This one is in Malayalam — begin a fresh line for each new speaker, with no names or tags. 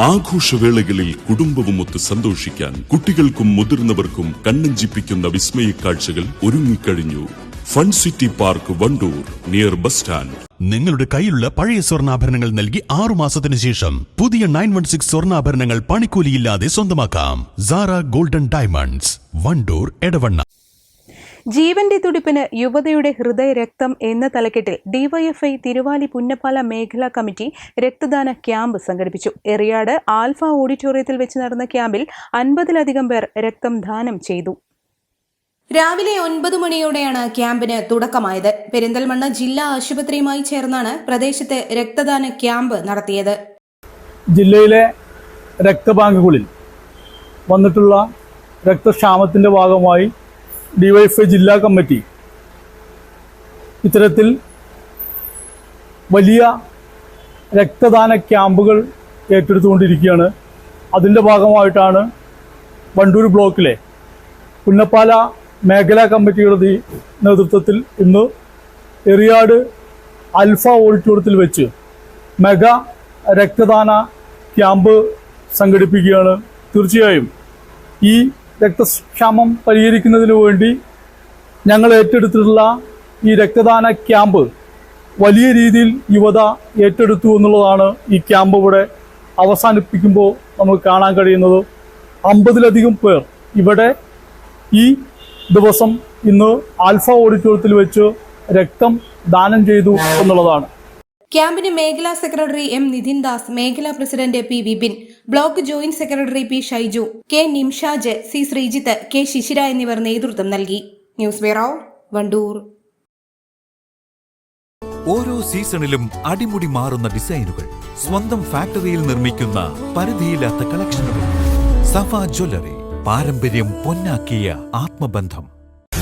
ആഘോഷവേളകളിൽ കുടുംബവുമൊത്ത് സന്തോഷിക്കാൻ കുട്ടികൾക്കും മുതിർന്നവർക്കും കണ്ണഞ്ചിപ്പിക്കുന്ന വിസ്മയ കാഴ്ചകൾ ഒരുങ്ങിക്കഴിഞ്ഞു. Fun city park Wandoor near bus stand.
നിങ്ങളുടെ കയ്യിലുള്ള പഴയ സ്വർണാഭരണങ്ങൾ നൽകി ആറു മാസത്തിന് ശേഷം പുതിയ നയൻ വൺ സിക്സ് സ്വർണാഭരണങ്ങൾ പണിക്കൂലിയില്ലാതെ സ്വന്തമാക്കാം. Sara golden diamonds Wandoor Edavanna.
ജീവന്റെ തുടിപ്പിന് യുവതയുടെ ഹൃദയരക്തം എന്ന തലക്കെട്ടിൽ ഡിവൈഎഫ്ഐ തിരുവാലി പുന്നപ്പാല മേഖലാ കമ്മിറ്റി രക്തദാന ക്യാമ്പ് സംഘടിപ്പിച്ചു. എറിയാട് ആൽഫ ഓഡിറ്റോറിയത്തിൽ വെച്ച് നടന്ന ക്യാമ്പിൽ അൻപതിലധികം പേർ രക്തം ദാനം ചെയ്തു.
രാവിലെ ഒൻപത് മണിയോടെയാണ് ക്യാമ്പിന് തുടക്കമായത്. പെരിന്തൽമണ്ണ ജില്ലാ ആശുപത്രിയുമായി ചേർന്നാണ് പ്രദേശത്ത് രക്തദാന ക്യാമ്പ് നടത്തിയത്.
ജില്ലയിലെ രക്തബാങ്കുകളിൽ വന്നിട്ടുള്ള രക്തക്ഷാമത്തിന്റെ ഭാഗമായി ഡിവൈഎഫ്ഐ ജില്ലാ കമ്മിറ്റി ഇത്തരത്തിൽ വലിയ രക്തദാന ക്യാമ്പുകൾ ഏറ്റെടുത്തുകൊണ്ടിരിക്കുകയാണ്. അതിന്റെ ഭാഗമായിട്ടാണ് വണ്ടൂർ ബ്ലോക്കിലെ പുന്നപ്പാല മേഖലാ കമ്മിറ്റിയുടെ നേതൃത്വത്തിൽ ഇന്ന് എറിയാട് അൽഫ ഓഡിറ്റോറിയത്തിൽ വെച്ച് മെഗാ രക്തദാന ക്യാമ്പ് സംഘടിപ്പിക്കുകയാണ്. തീർച്ചയായും ഈ രക്തക്ഷാമം പരിഹരിക്കുന്നതിന് വേണ്ടി ഞങ്ങൾ ഏറ്റെടുത്തിട്ടുള്ള ഈ രക്തദാന ക്യാമ്പ് വലിയ രീതിയിൽ യുവത ഏറ്റെടുത്തു എന്നുള്ളതാണ് ഈ ക്യാമ്പ് ഇവിടെ അവസാനിപ്പിക്കുമ്പോൾ നമുക്ക് കാണാൻ കഴിയുന്നത്. അമ്പതിലധികം പേർ ഇവിടെ ഈ ദിവസം ഇന്ന് ആൽഫ ഓഡിറ്റോറിയത്തിൽ വെച്ച് രക്തം ദാനം ചെയ്തു എന്നുള്ളതാണ്.
ക്യാമ്പിന് മേഖലാ സെക്രട്ടറി എം നിതിൻ ദാസ് മേഖലാ president P Vipin block joint secretary P Shaiju K Nimshaj C Sreejith K Shishira എന്നിവർ നേതൃത്വം നൽകി. News bureau Wandoor.
ഓരോ സീസണിലും അടിമുടി മാറുന്ന ഡിസൈനുകൾ സ്വന്തം ഫാക്ടറിയിൽ നിർമ്മിക്കുന്ന പരിധിയില്ലാത്ത കളക്ഷനുകൾ. സഫ ജ്വല്ലറി പാരമ്പര്യം പൊന്നാക്കിയ ആത്മബന്ധം.